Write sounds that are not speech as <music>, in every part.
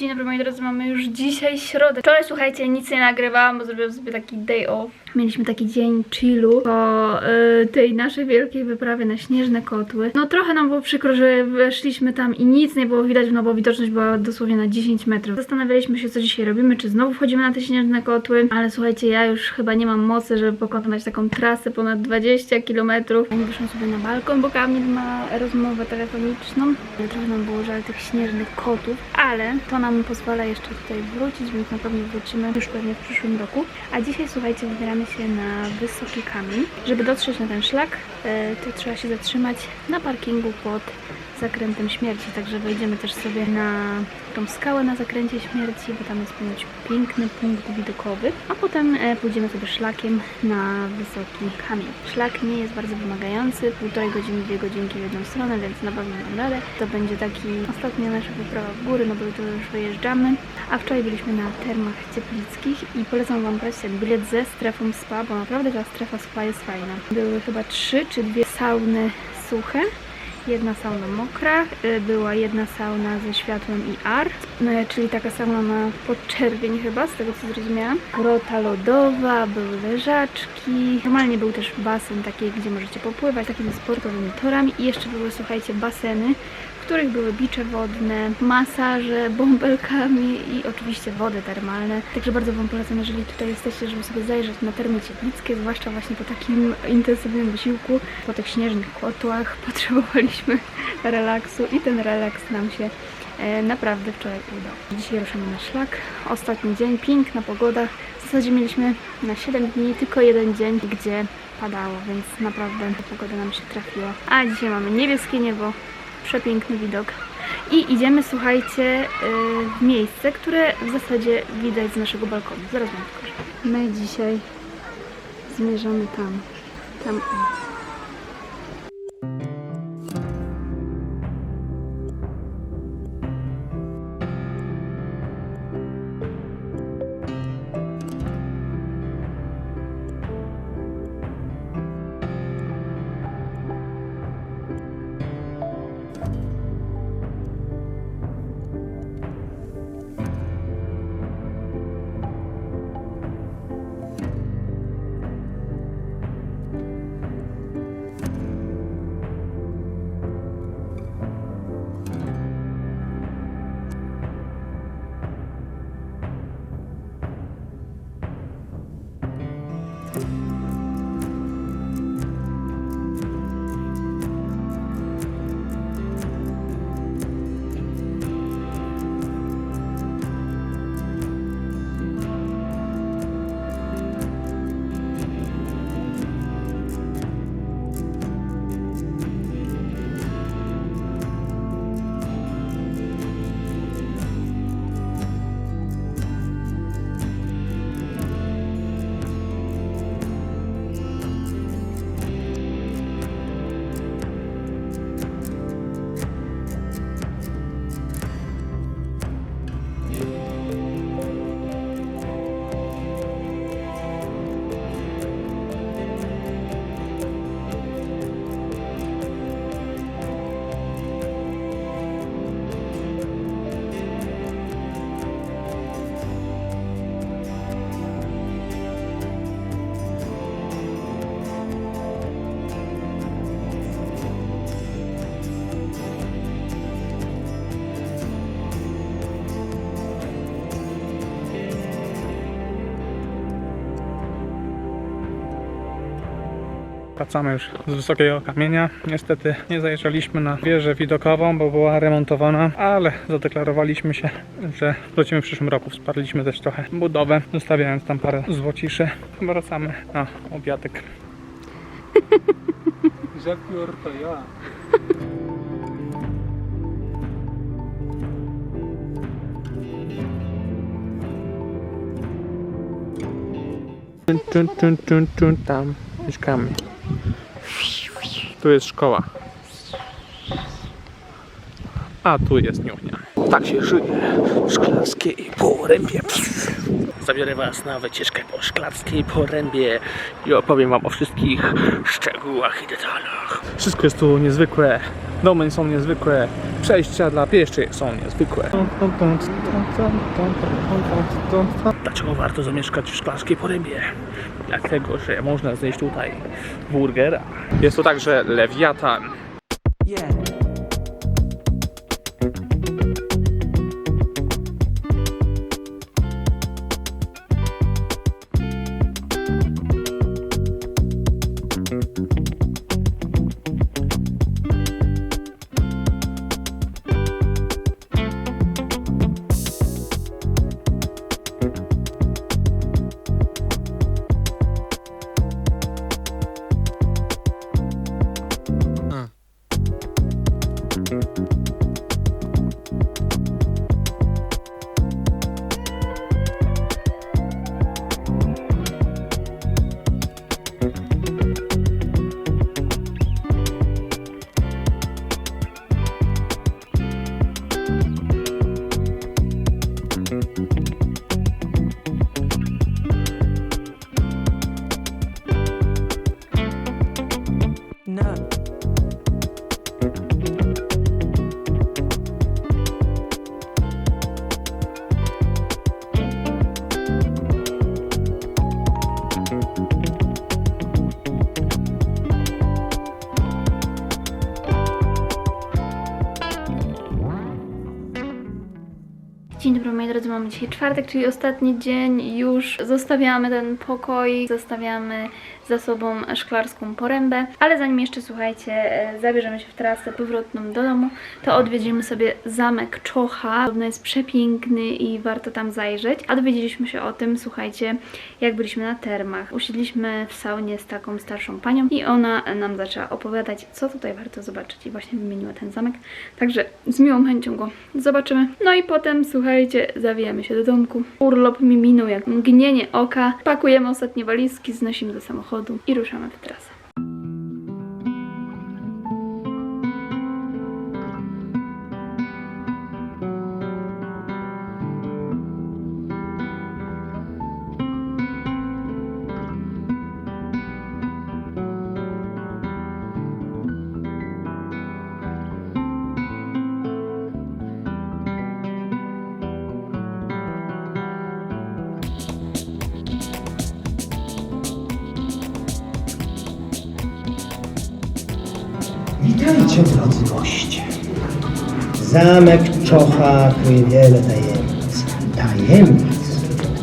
Dzień dobry moi drodzy, mamy już dzisiaj środę. Wczoraj słuchajcie, nic nie nagrywałam, bo zrobiłam sobie taki day off. Mieliśmy taki dzień chillu po y, tej naszej wielkiej wyprawie na śnieżne kotły. No trochę nam było przykro, że weszliśmy tam i nic nie było widać, no bo widoczność była dosłownie na 10 metrów. Zastanawialiśmy się, co dzisiaj robimy, czy znowu wchodzimy na te śnieżne kotły, ale słuchajcie, ja już chyba nie mam mocy, żeby pokonać taką trasę ponad 20 km. Ani wyszłam sobie na balkon, bo Kamil ma rozmowę telefoniczną. Trochę nam było żal tych śnieżnych kotów, ale to nam pozwala jeszcze tutaj wrócić, więc na pewno wrócimy już pewnie w przyszłym roku. A dzisiaj słuchajcie, wybieramy się na wysoki kamień. Żeby dotrzeć na ten szlak, e, to trzeba się zatrzymać na parkingu pod zakrętem śmierci, także wejdziemy też sobie na tą skałę na zakręcie śmierci, bo tam jest ponoć piękny punkt widokowy, a potem e, pójdziemy sobie szlakiem na wysoki kamień. Szlak nie jest bardzo wymagający, półtorej godziny, dwie godzinki w jedną stronę, więc na pewno dam radę. To będzie taki ostatnia nasza wyprawa w góry, no bo to już A wczoraj byliśmy na termach cieplickich i polecam Wam brać bilet ze strefą spa, bo naprawdę ta strefa spa jest fajna. Były chyba trzy czy dwie sauny suche, jedna sauna mokra, y, była jedna sauna ze światłem i ar, y, czyli taka sauna na podczerwień chyba, z tego co zrozumiałam. Grota lodowa, były leżaczki, normalnie był też basen taki, gdzie możecie popływać, takimi sportowymi torami i jeszcze były, słuchajcie, baseny, których były bicze wodne, masaże, bąbelkami i oczywiście wody termalne. Także bardzo Wam polecam, jeżeli tutaj jesteście, żeby sobie zajrzeć na termy cieplickie, zwłaszcza właśnie po takim intensywnym wysiłku, po tych śnieżnych kotłach <laughs> potrzebowaliśmy relaksu i ten relaks nam się e, naprawdę wczoraj udał. Dzisiaj ruszamy na szlak. Ostatni dzień, piękna pogoda. W zasadzie mieliśmy na 7 dni tylko jeden dzień, gdzie padało, więc naprawdę ta pogoda nam się trafiła. A dzisiaj mamy niebieskie niebo, przepiękny widok. I idziemy, słuchajcie, yy, w miejsce, które w zasadzie widać z naszego balkonu. Zaraz wam pokażę. My dzisiaj zmierzamy tam. Tam. Wracamy już z wysokiego kamienia. Niestety nie zajrzeliśmy na wieżę widokową, bo była remontowana, ale zadeklarowaliśmy się, że wrócimy w przyszłym roku. Wsparliśmy też trochę budowę, zostawiając tam parę złociszy. Wracamy na obiadek. <laughs> Zapiór to ja. Tun, tun, tun, tun, tun, tam mieszkamy. Tu jest szkoła. A tu jest niuchnia. Tak się żyje w szklarskiej porębie. Zabiorę Was na wycieczkę po szklarskiej porębie i opowiem Wam o wszystkich szczegółach i detalach. Wszystko jest tu niezwykłe. Domy są niezwykłe. Przejścia dla pieszych są niezwykłe. Dlaczego warto zamieszkać w Szklarskiej Porębie? Dlatego, że można znaleźć tutaj burgera. Jest to także lewiatan. Dzień mamy dzisiaj czwartek, czyli ostatni dzień. Już zostawiamy ten pokoi, zostawiamy za sobą szklarską porębę. Ale zanim jeszcze, słuchajcie, e, zabierzemy się w trasę powrotną do domu, to odwiedzimy sobie zamek Czocha. Podobno jest przepiękny i warto tam zajrzeć. A dowiedzieliśmy się o tym, słuchajcie, jak byliśmy na termach. Usiedliśmy w saunie z taką starszą panią i ona nam zaczęła opowiadać, co tutaj warto zobaczyć. I właśnie wymieniła ten zamek. Także z miłą chęcią go zobaczymy. No i potem, słuchajcie, zawijamy się do domku. Urlop mi minął jak mgnienie oka. Pakujemy ostatnie walizki, znosimy do samochodu i ruszamy w trasę. Witajcie, drodzy goście. Zamek Czocha kryje wiele tajemnic. Tajemnic,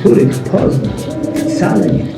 których poznać wcale nie